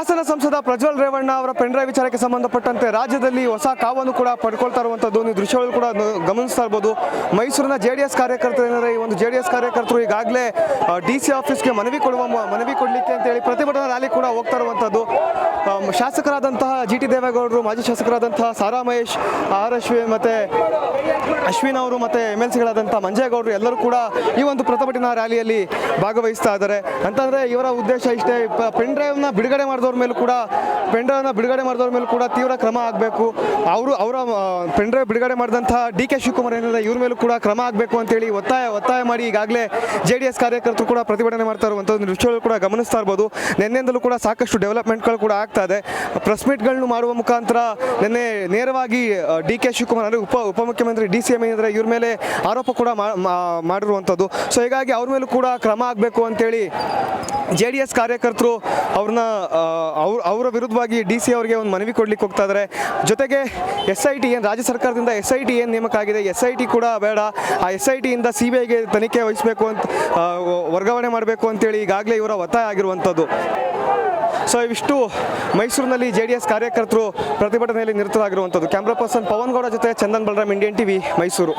ಹಾಸನ ಸಂಸದ ಪ್ರಜ್ವಲ್ ರೇವಣ್ಣ ಅವರ ಪೆಂಡ್ರೈ ವಿಚಾರಕ್ಕೆ ಸಂಬಂಧಪಟ್ಟಂತೆ ರಾಜ್ಯದಲ್ಲಿ ಹೊಸ ಕಾವನ್ನು ಕೂಡ ಪಡ್ಕೊಳ್ತಾ ಇರುವಂಥದ್ದು. ನೀವು ದೃಶ್ಯಗಳು ಕೂಡ ಗಮನಿಸ್ತಾ ಇರ್ಬೋದು. ಮೈಸೂರಿನ ಜೆ ಡಿ ಎಸ್ ಕಾರ್ಯಕರ್ತರು ಏನಾದ್ರೆ ಈ ಒಂದು ಜೆ ಡಿ ಎಸ್ ಕಾರ್ಯಕರ್ತರು ಈಗಾಗಲೇ ಡಿ ಸಿ ಆಫೀಸ್ಗೆ ಮನವಿ ಕೊಡುವ ಮನವಿ ಕೊಡಲಿಕ್ಕೆ ಅಂತೇಳಿ ಪ್ರತಿಭಟನಾ ರ್ಯಾಲಿ ಕೂಡ ಹೋಗ್ತಾ ಇರುವಂಥದ್ದು. ಶಾಸಕರಾದಂತಹ ಜಿ ಟಿ ದೇವೇಗೌಡರು, ಮಾಜಿ ಶಾಸಕರಾದಂತಹ ಸಾರಾ ಮಹೇಶ್, ಆರ್ ಅಶ್ವಿ ಮತ್ತು ಅಶ್ವಿನ್ ಅವರು ಮತ್ತು ಎಂ ಎಲ್ ಸಿಗಳಾದಂಥ ಮಂಜೇಗೌಡರು ಎಲ್ಲರೂ ಕೂಡ ಈ ಒಂದು ಪ್ರತಿಭಟನಾ ರ್ಯಾಲಿಯಲ್ಲಿ ಭಾಗವಹಿಸ್ತಾ ಇದ್ದಾರೆ. ಅಂತಂದರೆ ಇವರ ಉದ್ದೇಶ ಇಷ್ಟೇ ಪೆನ್ ಡ್ರೈವ್ನ ಬಿಡುಗಡೆ ಮಾಡಿದವ್ರ ಮೇಲೂ ಕೂಡ ಪೆನ್ ಡ್ರೈವ್ನ ಬಿಡುಗಡೆ ಮಾಡಿದವ್ರ ಮೇಲೂ ಕೂಡ ತೀವ್ರ ಕ್ರಮ ಆಗಬೇಕು. ಅವರು, ಅವರ ಪೆನ್ ಡ್ರೈವ್ ಬಿಡುಗಡೆ ಮಾಡಿದಂಥ ಡಿ ಕೆ ಶಿವಕುಮಾರ್ ಏನಿದೆ ಇವ್ರ ಮೇಲೂ ಕೂಡ ಕ್ರಮ ಆಗಬೇಕು ಅಂತೇಳಿ ಒತ್ತಾಯ ಒತ್ತಾಯ ಮಾಡಿ ಈಗಾಗಲೇ ಜೆ ಡಿ ಎಸ್ ಕಾರ್ಯಕರ್ತರು ಕೂಡ ಪ್ರತಿಭಟನೆ ಮಾಡ್ತಾ ಇರುವಂಥದ್ದು ದೃಶ್ಯಗಳು ಕೂಡ ಗಮನಿಸ್ತಾ ಇರ್ಬೋದು. ನಿನ್ನೆಯಿಂದಲೂ ಕೂಡ ಸಾಕಷ್ಟು ಡೆವಲಪ್ಮೆಂಟ್ಗಳು ಕೂಡ ಆಗ್ತಾ ಇದೆ. ಪ್ರೆಸ್ ಮೀಟ್ಗಳನ್ನು ಮಾಡುವ ಮುಖಾಂತರ ನಿನ್ನೆ ನೇರವಾಗಿ ಡಿ ಕೆ ಶಿವಕುಮಾರ್, ಅಂದರೆ ಉಪ ಉಪಮುಖ್ಯಮಂತ್ರಿ ಡಿ ಸಿ ಎಂ ಏನಿದ್ರೆ ಇವ್ರ ಮೇಲೆ ಆರೋಪ ಕೂಡ ಮಾಡಿರುವಂಥದ್ದು. ಸೊ ಹೀಗಾಗಿ ಅವ್ರ ಮೇಲೂ ಕೂಡ ಕ್ರಮ ಆಗಬೇಕು ಅಂತೇಳಿ ಜೆ ಡಿ ಎಸ್ ಕಾರ್ಯಕರ್ತರು ಅವ್ರನ್ನ ಅವ್ರ, ಅವರ ವಿರುದ್ಧವಾಗಿ ಡಿ ಸಿ ಅವರಿಗೆ ಒಂದು ಮನವಿ ಕೊಡ್ಲಿಕ್ಕೆ ಹೋಗ್ತಾ ಇದ್ದಾರೆ ಜೊತೆಗೆ ಎಸ್ ಐ ಟಿ ಏನು, ರಾಜ್ಯ ಸರ್ಕಾರದಿಂದ ಎಸ್ ಐ ಟಿ ಏನು ನೇಮಕ ಆಗಿದೆ? ಎಸ್ ಐ ಟಿ ಕೂಡ ಬೇಡ. ಆ ಎಸ್ ಐ ಟಿಯಿಂದ ಸಿ ಬಿ ಐಗೆ ತನಿಖೆ ವಹಿಸಬೇಕು ಅಂತ ವರ್ಗಾವಣೆ ಮಾಡಬೇಕು ಅಂತೇಳಿ ಈಗಾಗಲೇ ಇವರ ಒತ್ತಾಯ ಆಗಿರುವಂಥದ್ದು. ಸೊ ಇವಿಷ್ಟು ಮೈಸೂರಿನಲ್ಲಿ ಜೆ ಡಿ ಎಸ್ ಕಾರ್ಯಕರ್ತರು ಪ್ರತಿಭಟನೆಯಲ್ಲಿ ನಿರತರಾಗಿರುವಂಥದ್ದು. ಕ್ಯಾಮ್ರಾ ಪರ್ಸನ್ ಪವನ್ ಗೌಡ ಜೊತೆ ಚಂದನ್ ಬಲರಾಮ್ ಇಂಡಿಯನ್ ಟಿವಿ ಮೈಸೂರು.